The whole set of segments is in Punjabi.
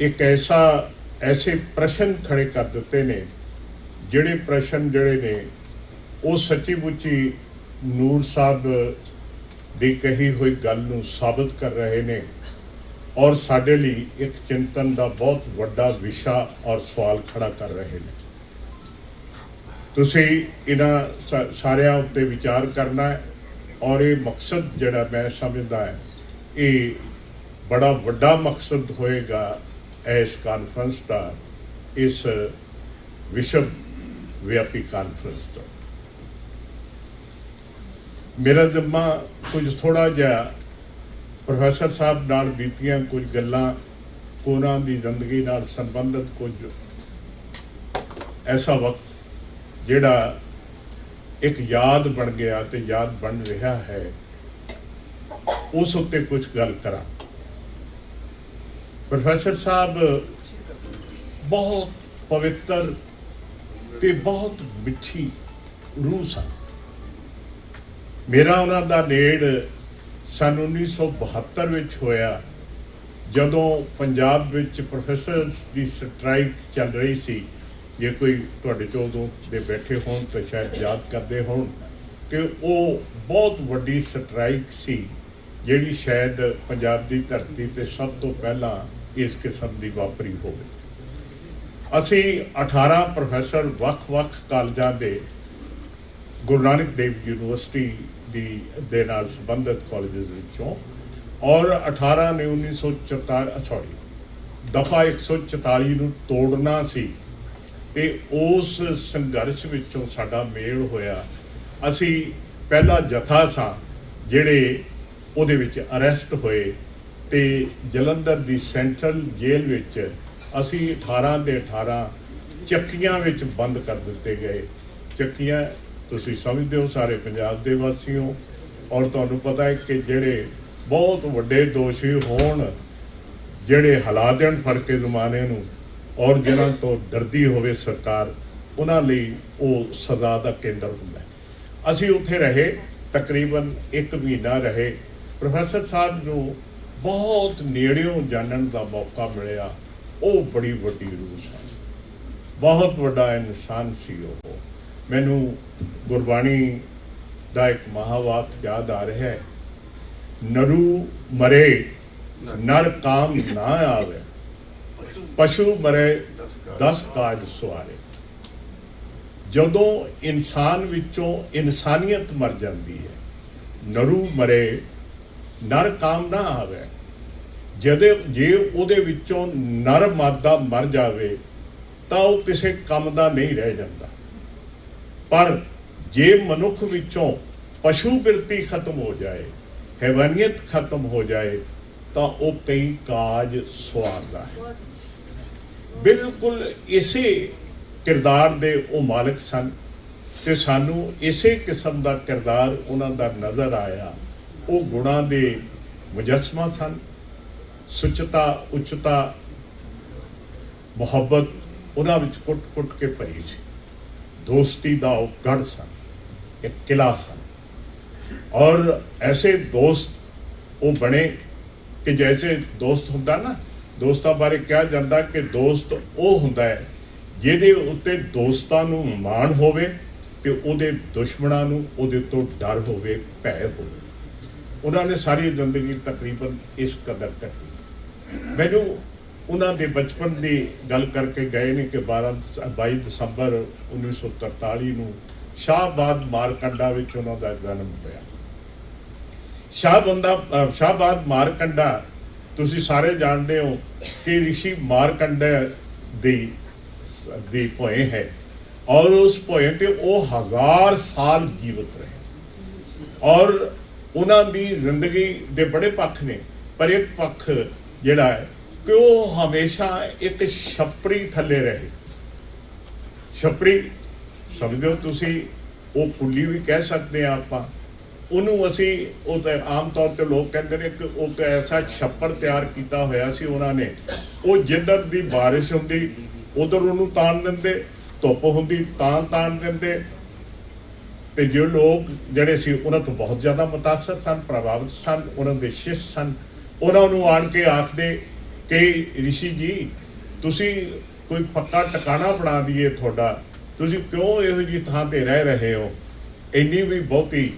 ਇੱਕ ਐਸਾ, ਐਸੇ ਪ੍ਰਸ਼ਨ ਖੜੇ ਕਰ ਦਿੱਤੇ ਨੇ, ਜਿਹੜੇ ਪ੍ਰਸ਼ਨ ਜਿਹੜੇ ਨੇ, ਉਹ ਸੱਚੀ ਮੁੱਚੀ ਨੂਰ ਸਾਹਿਬ ਦੀ ਕਹੀ ਹੋਈ ਗੱਲ ਨੂੰ ਸਾਬਤ ਕਰ ਰਹੇ ਨੇ ਔਰ ਸਾਡੇ ਲਈ ਇੱਕ ਚਿੰਤਨ ਦਾ ਬਹੁਤ ਵੱਡਾ ਵਿਸ਼ਾ ਔਰ ਸਵਾਲ ਖੜਾ ਕਰ ਰਹੇ ਨੇ। ਤੁਸੀਂ ਇਹਨਾਂ ਸਾ- ਸਾਰਿਆਂ ਉੱਤੇ ਵਿਚਾਰ ਕਰਨਾ ਹੈ ਔਰ ਇਹ ਮਕਸਦ ਜਿਹੜਾ ਮੈਂ ਸਮਝਦਾ ਹੈ, ਇਹ ਬੜਾ ਵੱਡਾ ਮਕਸਦ ਹੋਏਗਾ ਇਸ ਕਾਨਫਰੰਸ ਦਾ, ਇਸ ਵਿਸ਼ਵ ਵਿਆਪੀ ਕਾਨਫਰੰਸ ਦਾ ਮੇਰਾ ਜ਼ਿੰਮਾ ਕੁਝ ਥੋੜਾ ਜਿਹਾ ਪ੍ਰੋਫੈਸਰ ਸਾਹਿਬ ਨਾਲ ਬੀਤੀਆਂ ਕੁਝ ਗੱਲਾਂ, ਉਹਨਾਂ ਦੀ ਜ਼ਿੰਦਗੀ ਨਾਲ ਸੰਬੰਧਿਤ ਕੁਝ ਐਸਾ ਵਕਤ, ਜਿਹੜਾ ਇੱਕ ਯਾਦ ਬਣ ਗਿਆ ਤੇ ਯਾਦ ਬਣ ਰਿਹਾ ਹੈ, ਉਸ ਉੱਤੇ ਕੁਝ ਗੱਲ ਕਰਾਂ। ਪ੍ਰੋਫੈਸਰ ਸਾਹਿਬ ਬਹੁਤ ਪਵਿੱਤਰ ਤੇ ਬਹੁਤ ਮਿੱਠੀ ਰੂਹ ਸਨ। ਮੇਰਾ ਉਹਨਾਂ ਦਾ ਨੇੜ ਸਨ 1972 ਵਿੱਚ ਹੋਇਆ, ਜਦੋਂ ਪੰਜਾਬ ਵਿੱਚ ਪ੍ਰੋਫੈਸਰ ਦੀ ਸਟ੍ਰਾਈਕ ਚੱਲ ਰਹੀ ਸੀ। ਜੇ ਕੋਈ ਤੁਹਾਡੇ ਚੋਂ ਉਦੋਂ ਦੇ ਬੈਠੇ ਹੋਣ ਤਾਂ ਸ਼ਾਇਦ ਯਾਦ ਕਰਦੇ ਹੋਣ। ਕਿ ਉਹ ਬਹੁਤ ਵੱਡੀ ਸਟ੍ਰਾਈਕ ਸੀ, ਜਿਹੜੀ ਸ਼ਾਇਦ ਪੰਜਾਬ ਦੀ ਧਰਤੀ ਤੇ ਸਭ ਤੋਂ ਪਹਿਲਾਂ ਇਸ ਕਿਸਮ ਦੀ ਵਾਪਰੀ ਹੋਵੇ। ਅਸੀਂ 18 ਪ੍ਰੋਫੈਸਰ ਵੱਖ-ਵੱਖ ਕਾਲਜਾਂ ਦੇ ਗੁਰੂ ਨਾਨਕ ਦੇਵ ਯੂਨੀਵਰਸਿਟੀ ਦੀ ਦੇ ਨਾਲ ਸੰਬੰਧਿਤ ਕਾਲਜਸ ਵਿੱਚੋਂ ਔਰ 18 ਨੇ 1944 ਸੌਰੀ ਦਫਾ 144 ਨੂੰ ਤੋੜਨਾ ਸੀ ਤੇ ਉਸ ਸੰਘਰਸ਼ ਵਿੱਚੋਂ ਸਾਡਾ ਮੇਲ ਹੋਇਆ। ਅਸੀਂ ਪਹਿਲਾ ਜਥਾ ਸਾਂ ਜਿਹੜੇ ਉਹਦੇ ਵਿੱਚ ਅਰੈਸਟ ਹੋਏ। ਤੇ ਜਲੰਧਰ ਦੀ ਸੈਂਟਰਲ ਜੇਲ੍ਹ ਵਿੱਚ ਅਸੀਂ 18 ਦੇ 18 ਚੱਕੀਆਂ ਵਿੱਚ ਬੰਦ ਕਰ ਦਿੱਤੇ ਗਏ। ਚੱਕੀਆਂ, ਤੁਸੀਂ ਸਮਝਦੇ ਹੋ ਸਾਰੇ ਪੰਜਾਬ ਦੇ ਵਾਸੀਓ, ਔਰ ਤੁਹਾਨੂੰ ਪਤਾ ਹੈ ਕਿ ਜਿਹੜੇ ਬਹੁਤ ਵੱਡੇ ਦੋਸ਼ੀ ਹੋਣ, ਜਿਹੜੇ ਹਲਾ ਦੇਣ ਫੜ ਕੇ ਜ਼ਮਾਨੇ ਨੂੰ, ਔਰ ਜਿਹਨਾਂ ਤੋਂ ਡਰਦੀ ਹੋਵੇ ਸਰਕਾਰ, ਉਹਨਾਂ ਲਈ ਉਹ ਸਜ਼ਾ ਦਾ ਕੇਂਦਰ ਹੁੰਦਾ ਅਸੀਂ ਉੱਥੇ ਰਹੇ, ਤਕਰੀਬਨ 1 ਮਹੀਨਾ ਰਹੇ। ਪ੍ਰੋਫੈਸਰ ਸਾਹਿਬ ਨੂੰ ਬਹੁਤ ਨੇੜਿਓਂ ਜਾਣਨ ਦਾ ਮੌਕਾ ਮਿਲਿਆ। ਉਹ ਬੜੀ ਵੱਡੀ ਰੂਹ ਸਨ। ਬਹੁਤ ਵੱਡਾ ਇਨਸਾਨ ਸੀ ਉਹ। ਮੈਨੂੰ ਗੁਰਬਾਣੀ ਦਾ ਇੱਕ ਮਹਾਵਾਕ ਯਾਦ ਆ ਰਿਹਾ ਹੈ। ਨਰੂ ਮਰੇ, ਨਰ ਕਾਮ ਨਾ ਆਵੇ। ਪਸ਼ੂ ਮਰੇ, ਦਸ ਕਾਜ ਸਵਾਰੇ ਜਦੋਂ ਇਨਸਾਨ ਵਿੱਚੋਂ ਇਨਸਾਨੀਅਤ ਮਰ ਜਾਂਦੀ ਹੈ, ਨਰੂ ਮਰੇ ਨਰ ਕਾਮ ਨਾ ਆਵੇ। ਜਦੇ ਜੇ ਉਹਦੇ ਵਿੱਚੋਂ ਨਰ ਮਾਦਾ ਮਰ ਜਾਵੇ, ਤਾਂ ਉਹ ਕਿਸੇ ਕੰਮ ਦਾ ਨਹੀਂ ਰਹਿ ਜਾਂਦਾ। ਪਰ ਜੇ ਮਨੁੱਖ ਵਿੱਚੋਂ ਪਸ਼ੂ ਬਿਰਤੀ ਖਤਮ ਹੋ ਜਾਏ, ਹੈਵਾਨੀਅਤ ਖਤਮ ਹੋ ਜਾਏ, ਤਾਂ ਉਹ ਕਈ ਕਾਜ ਸਵਾਰਦਾ ਹੈ। ਬਿਲਕੁਲ ਇਸੇ ਕਿਰਦਾਰ ਦੇ ਉਹ ਮਾਲਕ ਸਨ ਤੇ ਸਾਨੂੰ ਇਸੇ ਕਿਸਮ ਦਾ ਕਿਰਦਾਰ ਉਹਨਾਂ ਦਾ ਨਜ਼ਰ ਆਇਆ। ਉਹ ਗੁਣਾਂ ਦੇ ਮੁਜੱਸਮਾ ਸਨ। ਸੁਚਤਾ, ਉਚਤਾ, ਮੁਹੱਬਤ ਉਹਨਾਂ ਵਿੱਚ ਕੁੱਟ-ਕੁੱਟ ਕੇ ਭਰੀ ਸੀ। ਦੋਸਤੀ ਦਾ ਉਹ ਗੜ ਸਨ, ਇੱਕ ਕਿਲਾ ਸਨ। ਔਰ ਐਸੇ ਦੋਸਤ ਉਹ ਬਣੇ ਕਿ ਜੈਸੇ ਦੋਸਤ ਹੁੰਦਾ ਨਾ, ਦੋਸਤਾਂ ਬਾਰੇ ਕਿਹਾ ਜਾਂਦਾ ਕਿ ਦੋਸਤ ਉਹ ਹੁੰਦਾ ਹੈ ਜਿਹਦੇ ਉੱਤੇ ਦੋਸਤਾਂ ਨੂੰ ਮਾਣ ਹੋਵੇ ਤੇ ਉਹਦੇ ਦੁਸ਼ਮਣਾਂ ਨੂੰ ਉਹਦੇ ਤੋਂ ਡਰ ਹੋਵੇ, ਭੈ ਹੋਵੇ। ਉਹਨਾਂ ਨੇ ਸਾਰੀ ਜ਼ਿੰਦਗੀ ਤਕਰੀਬਨ ਇਸ ਕਦਰ ਕੱਟੀ। ਮੈਨੂੰ ਉਹਨਾਂ ਦੇ ਬਚਪਨ ਦੀ ਗੱਲ ਕਰਕੇ ਗਏ ਨੇ ਕਿ 12 22 ਦਸੰਬਰ 1943 ਨੂੰ ਸ਼ਾਹਬਾਦ ਮਾਰਕੰਡਾ ਵਿੱਚ ਉਹਨਾਂ ਦਾ ਜਨਮ ਹੋਇਆ। ਸ਼ਾਹਬੰਦਾ, ਅਹ ਸ਼ਾਹਬਾਦ ਮਾਰਕੰਡਾ, ਤੁਸੀਂ ਸਾਰੇ ਜਾਣਦੇ ਹੋ ਕਿ ਰਿਸ਼ੀ ਮਾਰਕੰਡਾ ਦੀ ਦੀ ਭੋਏ ਹੈ। ਔਰ ਉਸ ਭੋਏ ਤੇ ਉਹ ਹਜ਼ਾਰ ਸਾਲ ਜੀਵਤ ਰਹੇ। ਔਰ ਉਹਨਾਂ ਦੀ ਜ਼ਿੰਦਗੀ ਦੇ ਬੜੇ ਪੱਖ ਨੇ, ਪਰ ਇੱਕ ਪੱਖ ਜਿਹੜਾ ਹੈ ਕਿ ਉਹ ਹਮੇਸ਼ਾ ਇੱਕ ਛਪਰੀ ਥੱਲੇ ਰਹੇ। ਛਪਰੀ, ਸਮਝਦੇ ਹੋ ਤੁਸੀਂ, ਉਹ ਪੁੱਲੀ ਵੀ ਕਹਿ ਸਕਦੇ ਆ ਆਪਾਂ। ਉਹਨੂੰ ਅਸੀਂ, ਉਹ ਤਾਂ ਆਮ ਤੌਰ ਤੇ ਲੋਕ ਕਹਿੰਦੇ ਨੇ ਕਿ ਉਹ ਇੱਕ ਐਸਾ ਛੱਪਰ ਤਿਆਰ ਕੀਤਾ ਹੋਇਆ ਸੀ ਉਹਨਾਂ ਨੇ। ਉਹ ਜਿੱਧਰ ਦੀ ਬਾਰਿਸ਼ ਹੁੰਦੀ, ਉਧਰ ਉਹਨੂੰ ਤਾਣ ਦਿੰਦੇ, ਧੁੱਪ ਹੁੰਦੀ, ਤਾਂ ਤਾਣ ਦਿੰਦੇ ਤੇ ਜੋ ਲੋਕ ਜਿਹੜੇ ਸੀ ਉਹਨਾਂ ਤੋਂ ਬਹੁਤ ਜ਼ਿਆਦਾ ਮੁਤਾਸਰ ਸਨ, ਪ੍ਰਭਾਵਿਤ ਸਨ, ਉਹਨਾਂ ਦੇ ਸ਼ਿਸ਼ ਸਨ, ਉਹਨਾਂ ਨੂੰ ਆਣ ਕੇ ਆਖਦੇ ਕਿ ਰਿਸ਼ੀ ਜੀ, ਤੁਸੀਂ ਕੋਈ ਪੱਕਾ ਟਿਕਾਣਾ ਬਣਾ ਦਈਏ ਤੁਹਾਡਾ, ਤੁਸੀਂ ਕਿਉਂ ਇਹੋ ਜਿਹੀ ਥਾਂ ਤੇ ਰਹਿ ਰਹੇ ਹੋ? ਇੰਨੀ ਵੀ ਬਹੁਤੀ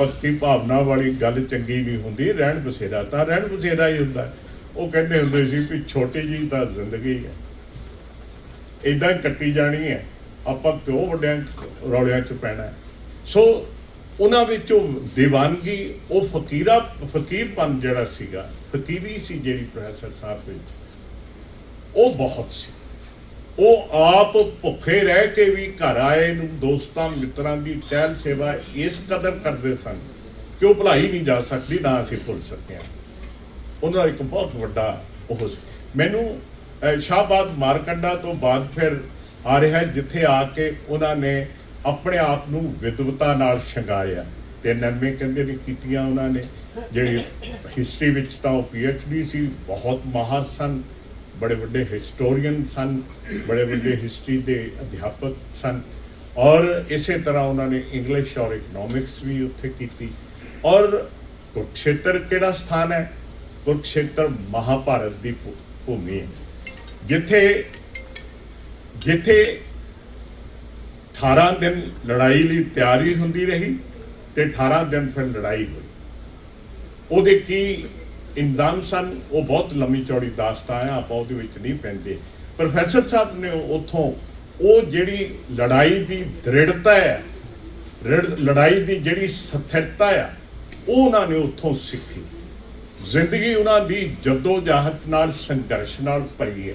ਭਗਤੀ ਭਾਵਨਾ ਵਾਲੀ ਗੱਲ ਚੰਗੀ ਨਹੀਂ ਹੁੰਦੀ, ਰਹਿਣ ਬਸੇਰਾ ਤਾਂ ਰਹਿਣ ਬਸੇਰਾ ਹੀ ਹੁੰਦਾ। ਉਹ ਕਹਿੰਦੇ ਹੁੰਦੇ ਸੀ ਵੀ ਛੋਟੀ ਜੀ ਤਾਂ ਜ਼ਿੰਦਗੀ ਹੈ। ਇਦਾਂ ਕੱਟੀ ਜਾਣੀ ਹੈ। ਆਪਾਂ ਕਿਉਂ ਵੱਡਿਆਂ ਰੌਲਿਆਂ 'ਚ ਪੈਣਾ ਸੋ ਉਹਨਾਂ ਵਿੱਚ ਉਹ ਦੀਵਾਨਗੀ, ਉਹ ਫਕੀਰਾ, ਫਕੀਰਪਨ ਜਿਹੜਾ ਸੀਗਾ, ਫਕੀਰੀ ਸੀ ਜਿਹੜੀ ਪ੍ਰੋਫੈਸਰ ਸਾਹਿਬ ਵਿੱਚ, ਉਹ ਬਹੁਤ ਸੀ। ਉਹ ਆਪ ਭੁੱਖੇ ਰਹਿ ਕੇ ਵੀ ਘਰ ਆਏ ਨੂੰ, ਦੋਸਤਾਂ, ਮਿੱਤਰਾਂ ਦੀ ਟਹਿਲ ਸੇਵਾ ਇਸ ਕਦਰ ਕਰਦੇ ਸਨ ਕਿ ਉਹ ਭੁਲਾਈ ਨਹੀਂ ਜਾ ਸਕਦੀ, ਨਾ ਅਸੀਂ ਭੁੱਲ ਸਕੇ ਹਾਂ ਉਹਨਾਂ ਦਾ ਇੱਕ ਬਹੁਤ ਵੱਡਾ ਉਹ ਸੀ। ਮੈਨੂੰ ਸ਼ਾਹਬਾਦ ਮਾਰਕੰਡਾ ਤੋਂ ਬਾਅਦ ਫਿਰ ਆ ਰਿਹਾ ਜਿੱਥੇ ਆ ਕੇ ਉਹਨਾਂ ਨੇ ਆਪਣੇ ਆਪ ਨੂੰ ਵਿਦਵਤਾ ਨਾਲ ਸ਼ਿੰਗਾਰਿਆ। ਤੇ ਨੰਮੇ ਕਹਿੰਦੇ ਨੇ ਕੀਤੀਆਂ ਉਹਨਾਂ ਨੇ। ਜਿਹੜੀ ਹਿਸਟਰੀ ਵਿੱਚ ਤਾਂ ਉਹ ਡੀ ਸੀ, ਬਹੁਤ ਮਾਹਰ ਸਨ। ਬੜੇ ਵੱਡੇ ਹਿਸਟੋਰੀਅਨ ਸਨ, ਬੜੇ ਵੱਡੇ ਹਿਸਟਰੀ ਦੇ ਅਧਿਆਪਕ ਸਨ। ਔਰ ਇਸੇ ਤਰ੍ਹਾਂ ਉਹਨਾਂ ਨੇ ਇੰਗਲਿਸ਼ ਔਰ ਇਕਨੋਮਿਕਸ ਵੀ ਉੱਥੇ ਕੀਤੀ। ਔਰ ਕੁਰਕਸ਼ੇਤਰ ਕਿਹੜਾ ਸਥਾਨ ਹੈ? ਕੁਰਕਸ਼ੇਤਰ ਮਹਾਭਾਰਤ ਦੀ ਭੂ- ਭੂਮੀ ਹੈ। ਜਿੱਥੇ ਜਿੱਥੇ 18 ਦਿਨ ਲੜਾਈ ਲਈ ਤਿਆਰੀ ਹੁੰਦੀ ਰਹੀ ਤੇ 18 ਦਿਨ ਫਿਰ ਲੜਾਈ ਹੋਈ। ਉਹਦੇ ਕੀ ਇੰਜ਼ਾਮ ਸਨ? ਉਹ ਬਹੁਤ ਲੰਮੀ ਚੌੜੀ ਦਾਸਤਾਨ ਹੈ, ਆਪਾਂ ਉਹਦੇ ਵਿੱਚ ਨਹੀਂ ਪੈਂਦੇ। ਪ੍ਰੋਫੈਸਰ ਸਾਹਿਬ ਨੇ ਉੱਥੋਂ ਉਹ ਜਿਹੜੀ ਲੜਾਈ ਦੀ ਦ੍ਰਿੜਤਾ ਹੈ ਰਿੜ- ਲੜਾਈ ਦੀ ਜਿਹੜੀ ਸਥਿਰਤਾ ਆ ਉਹ ਉਹਨਾਂ ਨੇ ਉੱਥੋਂ ਸਿੱਖੀ। ਜ਼ਿੰਦਗੀ ਉਹਨਾਂ ਦੀ ਜੱਦੋ ਜਹਦ ਨਾਲ, ਸੰਘਰਸ਼ ਨਾਲ ਭਰੀ ਹੈ।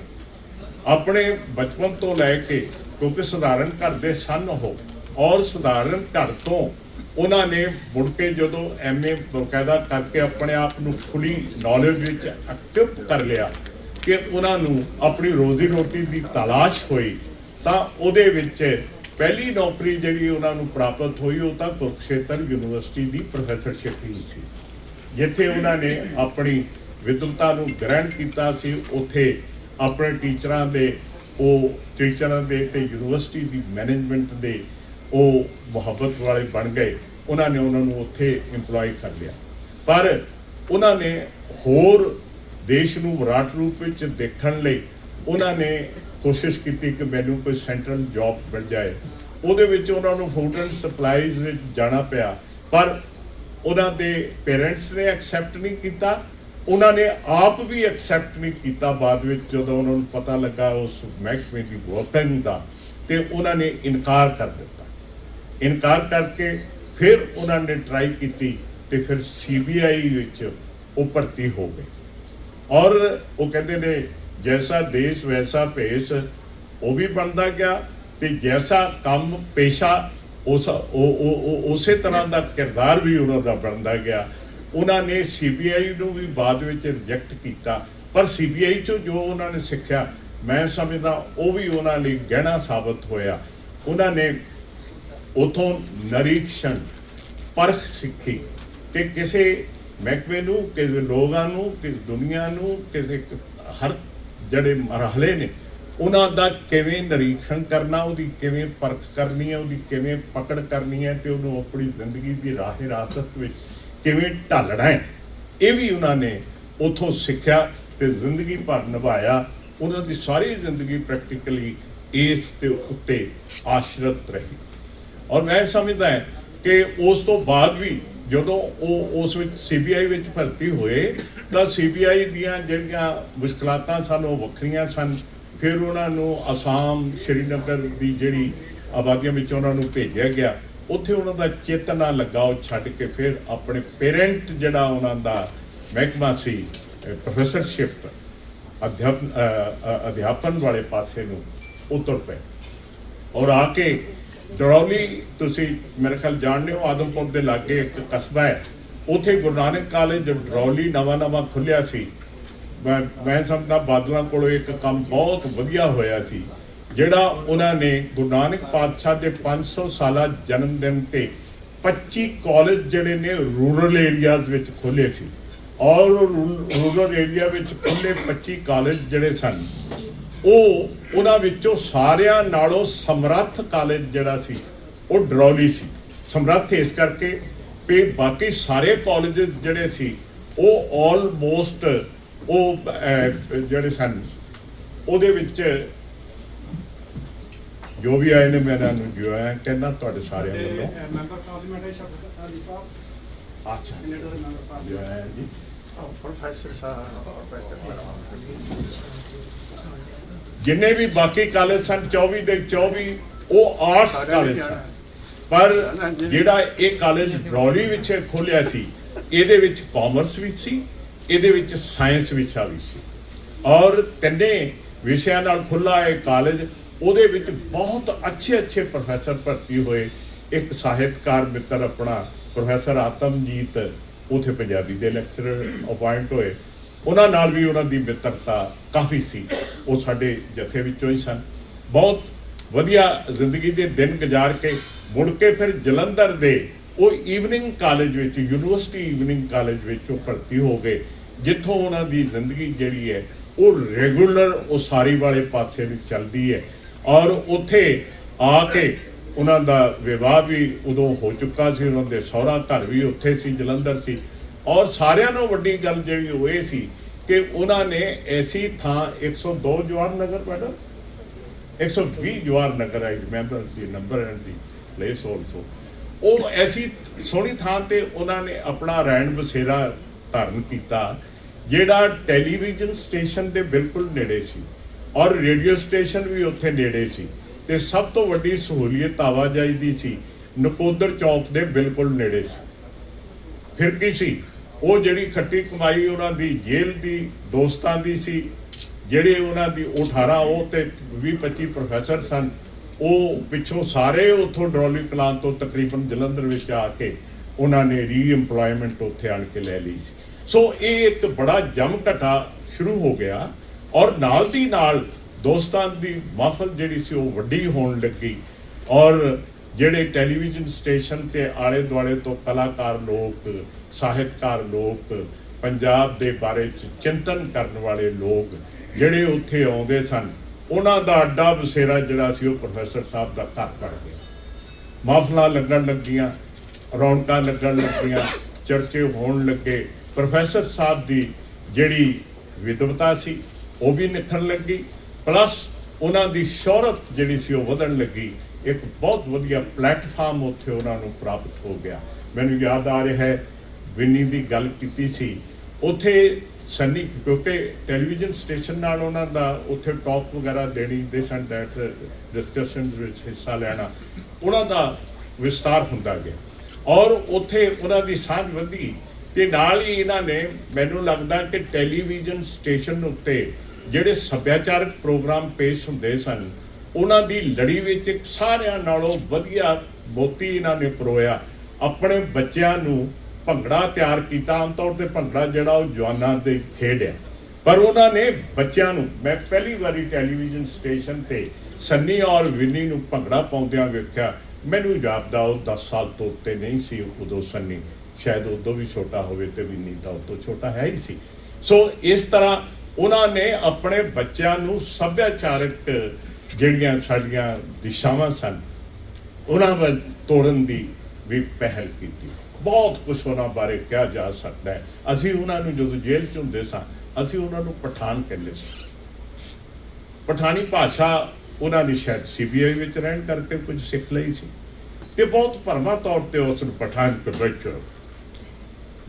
ਆਪਣੇ ਬਚਪਨ ਤੋਂ ਲੈ ਕੇ ਕਿਉਂਕਿ ਸਧਾਰਨ ਘਰ ਦੇ ਸਨ ਉਹ, ਔਰ ਸਧਾਰਨ ਘਰ ਤੋਂ। ਉਹਨਾਂ ਨੇ ਮੁੜ ਕੇ ਜਦੋਂ ਐਮਏ ਬਕਾਇਦਾ ਕਰਕੇ ਆਪਣੇ ਆਪ ਨੂੰ ਫੁੱਲੀ ਨੌਲੇਜ ਵਿੱਚ ਐਕਟਿਵ ਕਰ ਲਿਆ ਕਿ ਉਹਨਾਂ ਨੂੰ ਆਪਣੀ ਰੋਜ਼ੀ ਰੋਟੀ ਦੀ ਤਲਾਸ਼ ਹੋਈ, ਤਾਂ ਉਹਦੇ ਵਿੱਚ ਪਹਿਲੀ ਨੌਕਰੀ ਜਿਹੜੀ ਉਹਨਾਂ ਨੂੰ ਪ੍ਰਾਪਤ ਹੋਈ ਉਹ ਤਾਂ ਕੁਰਕਸ਼ੇਤਰ ਯੂਨੀਵਰਸਿਟੀ ਦੀ ਪ੍ਰੋਫੈਸਰਸ਼ਿਪ ਹੀ ਸੀ। ਜਿੱਥੇ ਉਹਨਾਂ ਨੇ ਆਪਣੀ ਵਿਦਵਤਾ ਨੂੰ ਗ੍ਰਹਿਣ ਕੀਤਾ ਸੀ, ਉੱਥੇ ਆਪਣੇ ਟੀਚਰਾਂ ਦੇ ਉਹ ਟੀਚਰਾਂ ਦੇ ਤੇ ਯੂਨੀਵਰਸਿਟੀ ਦੀ ਮੈਨੇਜਮੈਂਟ ਦੇ ਉਹ ਮੁਹੱਬਤ ਵਾਲੇ ਬਣ ਗਏ, ਉਹਨਾਂ ਨੇ ਉਹਨਾਂ ਨੂੰ ਉੱਥੇ EMPLOY ਕਰ ਲਿਆ। ਪਰ ਉਹਨਾਂ ਨੇ ਹੋਰ ਦੇਸ਼ ਨੂੰ ਵਿਰਾਟ ਰੂਪ ਵਿੱਚ ਦੇਖਣ ਲਈ ਉਹਨਾਂ ਨੇ ਕੋਸ਼ਿਸ਼ ਕੀਤੀ ਕਿ ਮੈਨੂੰ ਕੋਈ ਸੈਂਟਰਲ ਜੌਬ ਮਿਲ ਜਾਏ। ਉਹਦੇ ਵਿੱਚ ਉਹਨਾਂ ਨੂੰ ਫੂਡ ਐਂਡ ਸਪਲਾਈਜ਼ ਵਿੱਚ ਜਾਣਾ ਪਿਆ, ਪਰ ਉਹਨਾਂ ਦੇ ਪੇਰੈਂਟਸ ਨੇ ਐਕਸੈਪਟ ਨਹੀਂ ਕੀਤਾ। ਉਹਨਾਂ ਨੇ ਆਪ ਵੀ ਐਕਸੈਪਟ ਨਹੀਂ ਕੀਤਾ ਬਾਅਦ ਵਿੱਚ ਜਦੋਂ ਉਹਨਾਂ ਨੂੰ ਪਤਾ ਲੱਗਾ ਉਸ ਮਹਿਕਮੇ ਦੀ ਵਰਕਿੰਗ ਦਾ ਤੇ ਉਹਨਾਂ ਨੇ ਇਨਕਾਰ ਕਰ ਦਿੱਤਾ। ਇਨਕਾਰ ਕਰਕੇ ਫਿਰ ਉਹਨਾਂ ਨੇ ਟਰਾਈ ਕੀਤੀ ਤੇ ਫਿਰ ਸੀਬੀਆਈ ਵਿੱਚ ਉਹ ਭਰਤੀ ਹੋ ਗਏ। ਔਰ ਉਹ ਕਹਿੰਦੇ ਨੇ, ਜੈਸਾ ਦੇਸ਼ ਵੈਸਾ ਭੇਸ, ਉਹ ਵੀ ਬਣਦਾ ਗਿਆ ਤੇ ਜੈਸਾ ਕੰਮ ਪੇਸ਼ਾ ਉਸ ਉਹ, ਉਸੇ ਤਰ੍ਹਾਂ ਦਾ ਕਿਰਦਾਰ ਵੀ ਉਹਨਾਂ ਦਾ ਬਣਦਾ ਗਿਆ ਉਹਨਾਂ ਨੇ ਸੀਬੀਆਈ ਨੂੰ ਵੀ ਬਾਅਦ ਵਿੱਚ ਰਿਜੈਕਟ ਕੀਤਾ। ਪਰ ਸੀਬੀਆਈ ਚੋਂ ਜੋ ਉਹਨਾਂ ਨੇ ਸਿੱਖਿਆ, ਮੈਂ ਸਮਝਦਾ ਉਹ ਵੀ ਉਹਨਾਂ ਲਈ ਗਹਿਣਾ ਸਾਬਤ ਹੋਇਆ। ਉਹਨਾਂ ਨੇ ਉਥੋਂ ਨਿਰੀਖਣ ਪਰਖ ਸਿੱਖੀ ਕਿ ਕਿਸੇ ਮਹਿਕਮੇ ਨੂੰ, ਕਿਸੇ ਲੋਕਾਂ ਨੂੰ, ਕਿਸੇ ਦੁਨੀਆ ਨੂੰ, ਕਿਸੇ ਹਰ ਜਿਹੜੇ ਮਰਹਲੇ ਨੇ, ਉਹਨਾਂ ਦਾ ਕਿਵੇਂ ਨਿਰੀਖਣ ਕਰਨਾ, ਉਹਦੀ ਕਿਵੇਂ ਪਰਖ ਕਰਨੀ ਹੈ, ਉਹਦੀ ਕਿਵੇਂ ਪਕੜ ਕਰਨੀ ਹੈ ਤੇ ਉਹਨੂੰ ਆਪਣੀ ਜ਼ਿੰਦਗੀ ਦੀ ਰਾਹ ਹਿਰਾਸਤ ਵਿੱਚ ਕਿਵੇਂ ਢਾਲਣਾ ਹੈ? ਇਹ ਵੀ ਉਹਨਾਂ ਨੇ ਉਥੋਂ ਸਿੱਖਿਆ ਤੇ ਜ਼ਿੰਦਗੀ ਭਰ ਨਿਭਾਇਆ। ਉਹਨਾਂ ਦੀ ਸਾਰੀ ਜ਼ਿੰਦਗੀ ਪ੍ਰੈਕਟੀਕਲੀ ਇਸ ਦੇ ਉੱਤੇ ਆਸ਼ਰਿਤ ਰਹੀ। ਔਰ ਮੈਂ ਸਮਝਦਾ ਹਾਂ ਕਿ ਉਸ ਤੋਂ ਬਾਅਦ ਵੀ ਜਦੋਂ ਉਹ ਉਸ ਵਿੱਚ ਸੀਬੀਆਈ ਵਿੱਚ ਭਰਤੀ ਹੋਏ, ਤਾਂ ਸੀਬੀਆਈ ਦੀਆਂ ਜਿਹੜੀਆਂ ਮੁਸ਼ਕਲਾਤਾਂ ਸਨ, ਉਹ ਵੱਖਰੀਆਂ ਸਨ। ਫਿਰ ਉਹਨਾਂ ਨੂੰ ਅਸਾਮ ਸ਼੍ਰੀਨਗਰ ਦੀ ਜਿਹੜੀ ਆਬਾਦੀਆਂ ਵਿੱਚ ਉਹਨਾਂ ਨੂੰ ਭੇਜਿਆ ਗਿਆ। ਉੱਥੇ ਉਹਨਾਂ ਦਾ ਚੇਤਨਾ ਲੱਗਾ, ਉਹ ਛੱਡ ਕੇ ਫਿਰ ਆਪਣੇ ਪੇਰੈਂਟ ਜਿਹੜਾ ਉਹਨਾਂ ਦਾ ਮਹਿਕਮਾ ਸੀ ਪ੍ਰੋਫੈਸਰਸ਼ਿਪ ਅਧਿਆਪਨ ਅਧਿਆਪਨ ਵਾਲੇ ਪਾਸੇ ਨੂੰ ਉਤਰ ਪਏ। ਔਰ ਆ ਕੇ ਡਰੌਲੀ ਤੁਸੀਂ ਮੇਰੇ ਖਿਆਲ ਜਾਣਦੇ ਹੋ, ਆਦਮਪੁਰ ਦੇ ਲਾਗੇ ਇੱਕ ਕਸਬਾ ਹੈ। ਉਥੇ ਗੁਰੂ ਨਾਨਕ ਕਾਲਜ ਡਰੌਲੀ ਨਵਾਂ ਨਵਾਂ ਖੁੱਲਿਆ ਸੀ, ਮੈਂ ਮੈਂ ਸਮਝਦਾ ਬਾਦਲਾਂ ਕੋਲੋਂ ਇੱਕ ਕੰਮ ਬਹੁਤ ਵਧੀਆ ਹੋਇਆ ਸੀ। ਜਿਹੜਾ ਉਹਨਾਂ ਨੇ ਗੁਰੂ ਨਾਨਕ ਪਾਤਸ਼ਾਹ ਦੇ 500 ਸਾਲਾ ਜਨਮ ਦਿਨ ਤੇ 25 ਕਾਲਜ ਜਿਹੜੇ ਨੇ ਰੂਰਲ ਏਰੀਆਜ਼ ਵਿੱਚ ਖੋਲੇ ਸੀ। ਔਰ ਰੂਰਲ ਏਰੀਆ ਵਿੱਚ ਖੁੱਲੇ 25 ਕਾਲਜ ਜਿਹੜੇ ਸਨ, ਉਹ ਉਹਨਾਂ ਵਿੱਚੋਂ ਸਾਰਿਆਂ ਨਾਲੋਂ ਸਮਰੱਥ ਕਾਲਜ ਜਿਹੜਾ ਸੀ, ਉਹ ਡਰੌਲੀ ਸੀ। ਸਮਰੱਥ ਇਸ ਕਰਕੇ ਵੀ ਬਾਕੀ ਸਾਰੇ ਕਾਲਜ ਜਿਹੜੇ ਸੀ, ਉਹ ਆਲਮੋਸਟ ਉਹ ਜਿਹੜੇ ਸਨ, ਉਹਦੇ ਵਿੱਚ ਜੋ ਵੀ ਆਏ ਨੇ ਮੈਂ ਇਹਨਾਂ ਨੂੰ ਜੋ ਹੈ ਕਹਿੰਦਾ ਤੁਹਾਡੇ ਸਾਰਿਆਂ ਵੱਲੋਂ। ਮੈਂਬਰ ਪਾਰਲੀਮੈਂਟ ਹੈ ਸ਼ਬਦ ਅਲੀ ਸਾਹਿਬ। ਅੱਛਾ ਕੈਨੇਡਾ ਦੇ ਮੈਂਬਰ ਜੋ ਪਾਰਲੀਮੈਂਟ ਹੈ ਜੀ। ਪ੍ਰੋਫੈਸਰ ਸਾਹਿਬ ਪ੍ਰੋਫੈਸਰ ਜਿੰਨੇ ਵੀ ਬਾਕੀ ਕਾਲਜ ਸਨ 24 ਦੇ 24 ਉਹ ਆਰਟਸ ਕਾਲਜ ਸਨ। ਪਰ ਜਿਹੜਾ ਇਹ ਕਾਲਜ ਬਰੌਲੀ ਵਿੱਚ ਖੋਲਿਆ ਸੀ ਇਹਦੇ ਵਿੱਚ ਕਾਮਰਸ ਵੀ ਸੀ ਇਹਦੇ ਵਿੱਚ ਸਾਇੰਸ ਵਿਸ਼ਾ ਵੀ ਸੀ। ਔਰ ਤਿੰਨੇ ਵਿਸ਼ਿਆਂ ਨਾਲ ਖੁੱਲਾ ਇਹ ਕਾਲਜ ਉਹਦੇ ਵਿੱਚ ਬਹੁਤ ਅੱਛੇ ਅੱਛੇ ਪ੍ਰੋਫੈਸਰ ਭਰਤੀ ਹੋਏ। ਇੱਕ ਸਾਹਿਤਕਾਰ ਮਿੱਤਰ ਆਪਣਾ, ਪ੍ਰੋਫੈਸਰ ਆਤਮਜੀਤ, ਉਥੇ ਪੰਜਾਬੀ ਦੇ ਲੈਕਚਰਰ ਅਪਾਇੰਟ ਹੋਏ। ਉਹਨਾਂ ਨਾਲ ਵੀ ਉਹਨਾਂ ਦੀ ਮਿੱਤਰਤਾ ਕਾਫੀ ਸੀ। ਉਹ ਸਾਡੇ ਜਥੇ ਵਿੱਚੋਂ ਹੀ ਸਨ। ਬਹੁਤ ਵਧੀਆ ਜ਼ਿੰਦਗੀ ਦੇ ਦਿਨ ਗੁਜ਼ਾਰ ਕੇ, ਮੁੜ ਕੇ ਫਿਰ ਜਲੰਧਰ ਦੇ ਉਹ ਈਵਨਿੰਗ ਕਾਲਜ ਵਿੱਚ ਯੂਨੀਵਰਸਿਟੀ ਈਵਨਿੰਗ ਕਾਲਜ ਵਿੱਚ ਉਹ ਭਰਤੀ ਹੋ ਗਏ। ਜਿੱਥੋਂ ਉਹਨਾਂ ਦੀ ਜ਼ਿੰਦਗੀ ਜਿਹੜੀ ਹੈ, ਉਹ ਰੈਗੂਲਰ ਉਸਾਰੀ ਵਾਲੇ ਪਾਸੇ ਨੂੰ ਚੱਲਦੀ ਹੈ। ਔਰ ਉੱਥੇ ਆ ਕੇ ਉਹਨਾਂ ਦਾ ਵਿਵਾਹ ਵੀ ਉਦੋਂ ਹੋ ਚੁੱਕਾ ਸੀ, ਉਹਨਾਂ ਦੇ ਸਹੁਰਾ ਘਰ ਵੀ ਉੱਥੇ ਸੀ, ਜਲੰਧਰ ਸੀ। ਔਰ ਸਾਰਿਆਂ ਨਾਲੋਂ ਵੱਡੀ ਗੱਲ ਜਿਹੜੀ ਉਹ ਇਹ ਸੀ ਕਿ ਉਹਨਾਂ ਨੇ ਐਸੀ ਥਾਂ 102 Jawahar Nagar madam 120 Jawahar Nagar I remember the number and the place also ਉਹ ਐਸੀ ਸੋਹਣੀ ਥਾਂ ਤੇ ਉਹਨਾਂ ਨੇ ਆਪਣਾ ਰਹਿਣ ਬਸੇਰਾ ਧਾਰਨ ਕੀਤਾ, ਜਿਹੜਾ ਟੈਲੀਵਿਜ਼ਨ ਸਟੇਸ਼ਨ ਦੇ ਬਿਲਕੁਲ ਨੇੜੇ ਸੀ। ਔਰ ਰੇਡੀਓ ਸਟੇਸ਼ਨ ਵੀ ਉੱਥੇ ਨੇੜੇ ਸੀ। ਤੇ ਸਭ ਤੋਂ ਵੱਡੀ ਸਹੂਲੀਅਤ ਆਵਾਜਾਈ ਦੀ ਸੀ। ਨਕੋਦਰ ਚੌਕ ਦੇ ਬਿਲਕੁਲ ਨੇੜੇ ਸੀ। ਫਿਰ ਕੀ ਸੀ? ਉਹ ਜਿਹੜੀ ਖੱਟੀ ਕਮਾਈ ਉਹਨਾਂ ਦੀ ਜੇਲ੍ਹ ਦੀ, ਦੋਸਤਾਂ ਦੀ ਸੀ। ਜਿਹੜੇ ਉਹਨਾਂ ਦੀ ਉਹ 18 ਉਹ ਤੇ 20 25 ਪ੍ਰੋਫੈਸਰ ਸਨ। ਉਹ ਪਿੱਛੋਂ ਸਾਰੇ ਉੱਥੋਂ ਡਰੋਲੀ ਕਲਾਂ ਤੋਂ ਤਕਰੀਬਨ ਜਲੰਧਰ ਵਿੱਚ ਆ ਕੇ ਉਹਨਾਂ ਨੇ ਰੀਐਮਪਲੋਇਮੈਂਟ ਉੱਥੇ ਆਣ ਕੇ ਲੈ ਲਈ ਸੀ। ਸੋ ਇਹ ਇੱਕ ਬੜਾ ਜਮ ਘਟਾ ਸ਼ੁਰੂ ਹੋ ਗਿਆ। ਔਰ ਨਾਲ ਦੀ ਨਾਲ ਦੋਸਤਾਂ ਦੀ ਮਹਫਲ ਜਿਹੜੀ ਸੀ ਉਹ ਵੱਡੀ ਹੋਣ ਲੱਗੀ। ਔਰ ਜਿਹੜੇ ਟੈਲੀਵਿਜ਼ਨ ਸਟੇਸ਼ਨ ਤੇ ਆਲੇ ਦੁਆਲੇ ਤੋਂ ਕਲਾਕਾਰ ਲੋਕ, ਸਾਹਿਤਕਾਰ ਲੋਕ, ਪੰਜਾਬ ਦੇ ਬਾਰੇ ਚ ਚਿੰਤਨ ਕਰਨ ਵਾਲੇ ਲੋਕ ਜਿਹੜੇ ਉੱਥੇ ਆਉਂਦੇ ਸਨ, ਉਹਨਾਂ ਦਾ ਅੱਡਾ ਬਸੇਰਾ ਜਿਹੜਾ ਸੀ ਉਹ ਪ੍ਰੋਫੈਸਰ ਸਾਹਿਬ ਦਾ ਘਰ ਬਣ ਗਿਆ। ਮਾਫਲਾ ਲੱਗਣ ਲੱਗੀਆਂ, ਰੌਣਕਾਂ ਲੱਗਣ ਲੱਗੀਆਂ, ਚਰਚੇ ਹੋਣ ਲੱਗੇ। ਪ੍ਰੋਫੈਸਰ ਸਾਹਿਬ ਦੀ ਜਿਹੜੀ ਵਿਦਵਤਾ ਸੀ ਉਹ ਵੀ ਨਿਖਰਨ ਲੱਗੀ। ਪਲੱਸ ਉਹਨਾਂ ਦੀ ਸ਼ੋਹਰਤ ਜਿਹੜੀ ਸੀ ਉਹ ਵਧਣ ਲੱਗੀ। ਇੱਕ ਬਹੁਤ ਵਧੀਆ ਪਲੇਟਫਾਰਮ ਉੱਥੇ ਉਹਨਾਂ ਨੂੰ ਪ੍ਰਾਪਤ ਹੋ ਗਿਆ। ਮੈਨੂੰ ਯਾਦ ਆ ਰਿਹਾ ਹੈ, ਵਿਨੀ ਦੀ ਗੱਲ ਕੀਤੀ ਸੀ। ਉੱਥੇ ਸੰਨੀ ਕਿਉਂਕਿ ਟੈਲੀਵਿਜ਼ਨ ਸਟੇਸ਼ਨ ਨਾਲ ਉਹਨਾਂ ਦਾ ਉੱਥੇ ਟਾਕ ਵਗੈਰਾ ਦੇਣੀ ਦੇ ਸਨ ਦੈਟ ਡਿਸਕਸ਼ਨਸ ਵਿੱਚ ਹਿੱਸਾ ਲੈਣਾ। ਉਹਨਾਂ ਦਾ ਵਿਸਤਾਰ ਹੁੰਦਾ ਗਿਆ। ਔਰ ਉੱਥੇ ਉਹਨਾਂ ਦੀ ਸਾਂਝ ਵਧੀ। ਤੇ ਨਾਲ ਹੀ ਇਹਨਾਂ ਨੇ, ਮੈਨੂੰ ਲੱਗਦਾ ਕਿ ਟੈਲੀਵਿਜ਼ਨ ਸਟੇਸ਼ਨ ਉੱਤੇ ਜਿਹੜੇ ਸੱਭਿਆਚਾਰਕ ਪ੍ਰੋਗਰਾਮ ਪੇਸ਼ ਹੁੰਦੇ ਸਨ, ਉਹਨਾਂ ਦੀ ਲੜੀ ਵਿੱਚ ਸਾਰਿਆਂ ਨਾਲੋਂ ਵਧੀਆ ਮੋਤੀ ਇਹਨਾਂ ਨੇ ਪਰੋਇਆ। ਆਪਣੇ ਬੱਚਿਆਂ ਨੂੰ ਭੰਗੜਾ ਤਿਆਰ ਕੀਤਾ। ਆਮ ਤੌਰ ਤੇ ਭੰਗੜਾ ਜਿਹੜਾ ਉਹ ਜਵਾਨਾਂ ਦੇ ਖੇਡ ਹੈ ਪਰ ਉਹਨਾਂ ਨੇ ਬੱਚਿਆਂ ਨੂੰ, ਮੈਂ ਪਹਿਲੀ ਵਾਰੀ ਟੈਲੀਵਿਜ਼ਨ ਸਟੇਸ਼ਨ ਤੇ ਸੰਨੀ ਔਰ ਵਿਨੀ ਨੂੰ ਭੰਗੜਾ ਪਾਉਂਦਿਆਂ ਵੇਖਿਆ। ਮੈਨੂੰ ਜਾਪਦਾ ਉਹ 10 ਸਾਲ ਤੋਂ ਉੱਤੇ ਨਹੀਂ ਸੀ, ਉਦੋਂ ਸੰਨੀ। ਸ਼ਾਇਦ ਉਦੋਂ ਵੀ ਛੋਟਾ ਹੋਵੇ ਤੇ ਵਿਨੀ ਤਾਂ ਉਦੋਂ ਛੋਟਾ ਹੈ ਹੀ ਸੀ। ਸੋ ਇਸ ਤਰ੍ਹਾਂ ਉਹਨਾਂ ਨੇ ਆਪਣੇ ਬੱਚਿਆਂ ਨੂੰ ਸੱਭਿਆਚਾਰਕ ਜਿਹੜੀਆਂ ਸਾਡੀਆਂ ਦਿਸ਼ਾਵਾਂ ਸਨ, ਉਹਨਾਂ ਵੱਲ ਤੋੜਨ ਦੀ ਵੀ ਪਹਿਲ ਕੀਤੀ। ਬਹੁਤ ਕੁਝ ਉਹਨਾਂ ਬਾਰੇ ਕਿਹਾ ਜਾ ਸਕਦਾ ਹੈ। ਅਸੀਂ ਉਹਨਾਂ ਨੂੰ ਜਦੋਂ ਜੇਲ੍ਹ 'ਚ ਹੁੰਦੇ ਸਾਂ, ਅਸੀਂ ਉਹਨਾਂ ਨੂੰ ਪਠਾਨ ਕਹਿੰਦੇ ਸੀ। ਪਠਾਨੀ ਭਾਸ਼ਾ ਉਹਨਾਂ ਦੀ ਸ਼ਾਇਦ ਸੀਬੀਆਈ ਵਿੱਚ ਰਹਿਣ ਕਰਕੇ ਕੁਝ ਸਿੱਖ ਲਈ ਸੀ। ਤੇ ਬਹੁਤ ਭਰਮਾ ਤੌਰ ਤੇ ਉਸ ਨੂੰ ਪਠਾਨ ਕੇ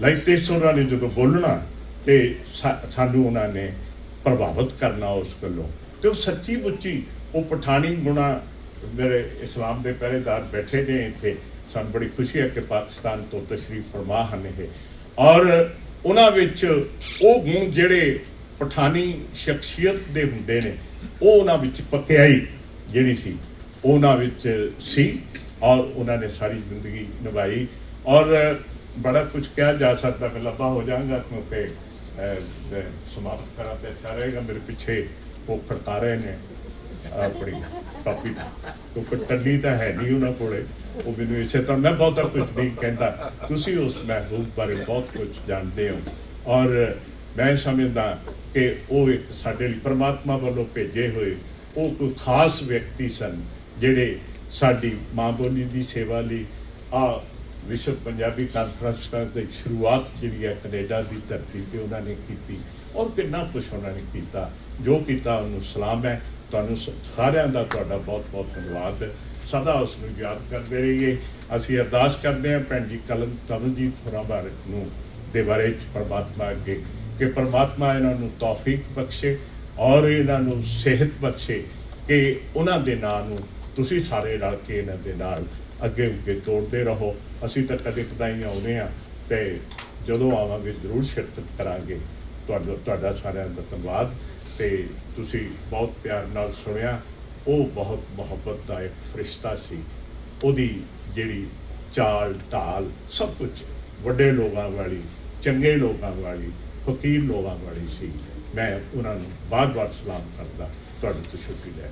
ਲਾਈਕ ਤੇ ਉਹਨਾਂ ਨੇ ਜਦੋਂ ਬੋਲਣਾ ਤੇ ਸਾ- ਸਾਨੂੰ ਉਹਨਾਂ ਨੇ ਪ੍ਰਭਾਵਿਤ ਕਰਨਾ ਉਸ ਗੱਲੋਂ। ਤੇ ਉਹ ਸੱਚੀ ਮੁੱਚੀ ਉਹ ਪਠਾਣੀ ਗੁਣਾ ਮੇਰੇ ਇਸਲਾਮ ਦੇ ਪਹਿਰੇਦਾਰ ਬੈਠੇ ਨੇ ਇੱਥੇ। ਸਾਨੂੰ ਬੜੀ ਖੁਸ਼ੀ ਹੈ ਕਿ ਪਾਕਿਸਤਾਨ ਤੋਂ ਤਸ਼ਰੀਫ ਫਰਮਾ ਹਨ ਇਹ। ਔਰ ਉਹਨਾਂ ਵਿੱਚ ਉਹ ਗੁਣ ਜਿਹੜੇ ਪਠਾਨੀ ਸ਼ਖਸੀਅਤ ਦੇ ਹੁੰਦੇ ਨੇ, ਉਹ ਉਹਨਾਂ ਵਿੱਚ ਪਕਿਆਈ ਜਿਹੜੀ ਸੀ, ਉਹਨਾਂ ਵਿੱਚ ਸੀ ਔਰ ਉਹਨਾਂ ਨੇ ਸਾਰੀ ਜ਼ਿੰਦਗੀ ਨਿਭਾਈ। ਔਰ ਬੜਾ ਕੁਝ ਕਿਹਾ ਜਾ ਸਕਦਾ, ਮੈਂ ਲੱਭਾ ਹੋ ਜਾਵਾਂਗਾ ਕਿਉਂਕਿ ਸਮਾਪਤ ਕਰਾਂ ਤੇ ਅੱਛਾ ਰਹੇਗਾ। ਮੇਰੇ ਪਿੱਛੇ ਉਹ ਖੜਕਾ ਰਹੇ ਨੇ ਆਪਣੀ ਕਾਪੀ। ਕਿਉਂਕਿ ਟੱਲੀ ਤਾਂ ਹੈ ਨਹੀਂ ਉਹਨਾਂ ਕੋਲੇ। ਉਹ ਮੈਨੂੰ ਇਸੇ ਤਰ੍ਹਾਂ ਮੈਂ ਬਹੁਤਾ ਕੁਝ ਨਹੀਂ ਕਹਿੰਦਾ। ਤੁਸੀਂ ਉਸ ਮਹਿਬੂਬ ਬਾਰੇ ਬਹੁਤ ਕੁਝ ਜਾਣਦੇ ਹੋ। ਔਰ ਮੈਂ ਸਮਝਦਾ ਕਿ ਉਹ ਇੱਕ ਸਾਡੇ ਲਈ ਪ੍ਰਮਾਤਮਾ ਵੱਲੋਂ ਭੇਜੇ ਹੋਏ ਉਹ ਕੋਈ ਖਾਸ ਵਿਅਕਤੀ ਸਨ ਜਿਹੜੇ ਸਾਡੀ ਮਾਂ ਬੋਲੀ ਦੀ ਸੇਵਾ ਲਈ ਆ ਵਿਸ਼ਵ ਪੰਜਾਬੀ ਕਾਨਫਰੰਸ ਦਾ ਦੀ ਸ਼ੁਰੂਆਤ ਜਿਹੜੀ ਹੈ ਕੈਨੇਡਾ ਦੀ ਧਰਤੀ ਤੇ ਉਹਨਾਂ ਨੇ ਕੀਤੀ ਔਰ ਕਿੰਨਾ ਕੁਝ ਉਹਨਾਂ ਨੇ ਕੀਤਾ, ਜੋ ਕੀਤਾ ਉਹਨੂੰ ਸਲਾਮ ਹੈ। ਤੁਹਾਨੂੰ ਸਾਰਿਆਂ ਦਾ ਤੁਹਾਡਾ ਬਹੁਤ ਬਹੁਤ ਧੰਨਵਾਦ। ਸਦਾ ਉਸ ਨੂੰ ਯਾਦ ਕਰਦੇ ਰਹੀਏ। ਅਸੀਂ ਅਰਦਾਸ ਕਰਦੇ ਹਾਂ ਭੈਣ ਜੀ ਕਲਮ ਕਮਲਜੀਤ ਹੋਰਾਂ ਬਾਰੇ ਨੂੰ ਦੇ ਬਾਰੇ ਚ ਪਰਮਾਤਮਾ ਅੱਗੇ ਕਿ ਪਰਮਾਤਮਾ ਇਹਨਾਂ ਨੂੰ ਤੌਫੀਕ ਬਖਸ਼ੇ ਔਰ ਇਹਨਾਂ ਨੂੰ ਸਿਹਤ ਬਖਸ਼ੇ ਕਿ ਉਹਨਾਂ ਦੇ ਨਾਂ ਨੂੰ ਤੁਸੀਂ ਸਾਰੇ ਰਲ ਕੇ ਇਹਨਾਂ ਦੇ ਨਾਲ ਅੱਗੇ ਅੱਗੇ ਤੋੜਦੇ ਰਹੋ। ਅਸੀਂ ਤਾਂ ਕਦੇ ਕਦਾਈ ਆਉਂਦੇ ਆ ਤੇ ਜਦੋਂ ਆਵਾਂਗੇ, ਜ਼ਰੂਰ ਸ਼ਿਰਕਤ ਕਰਾਂਗੇ। ਤੁਹਾਡਾ ਤੁਹਾਡਾ ਸਾਰਿਆਂ ਦਾ ਧੰਨਵਾਦ ਤੇ ਤੁਸੀਂ ਬਹੁਤ ਪਿਆਰ ਨਾਲ ਸੁਣਿਆ। ਉਹ ਬਹੁਤ ਮੁਹੱਬਤ ਦਾ ਇੱਕ ਫਰਿਸ਼ਤਾ ਸੀ। ਉਹਦੀ ਜਿਹੜੀ ਚਾਲ ਢਾਲ ਸਭ ਕੁਝ ਵੱਡੇ ਲੋਕਾਂ ਵਾਲੀ, ਚੰਗੇ ਲੋਕਾਂ ਵਾਲੀ, ਫਕੀਰ ਲੋਕਾਂ ਵਾਲੀ ਸੀ। ਮੈਂ ਉਹਨਾਂ ਨੂੰ ਬਾਰ-ਬਾਰ ਸਲਾਮ ਕਰਦਾ। ਤੁਹਾਡੇ ਤੋਂ ਛੁੱਟੀ ਲੈ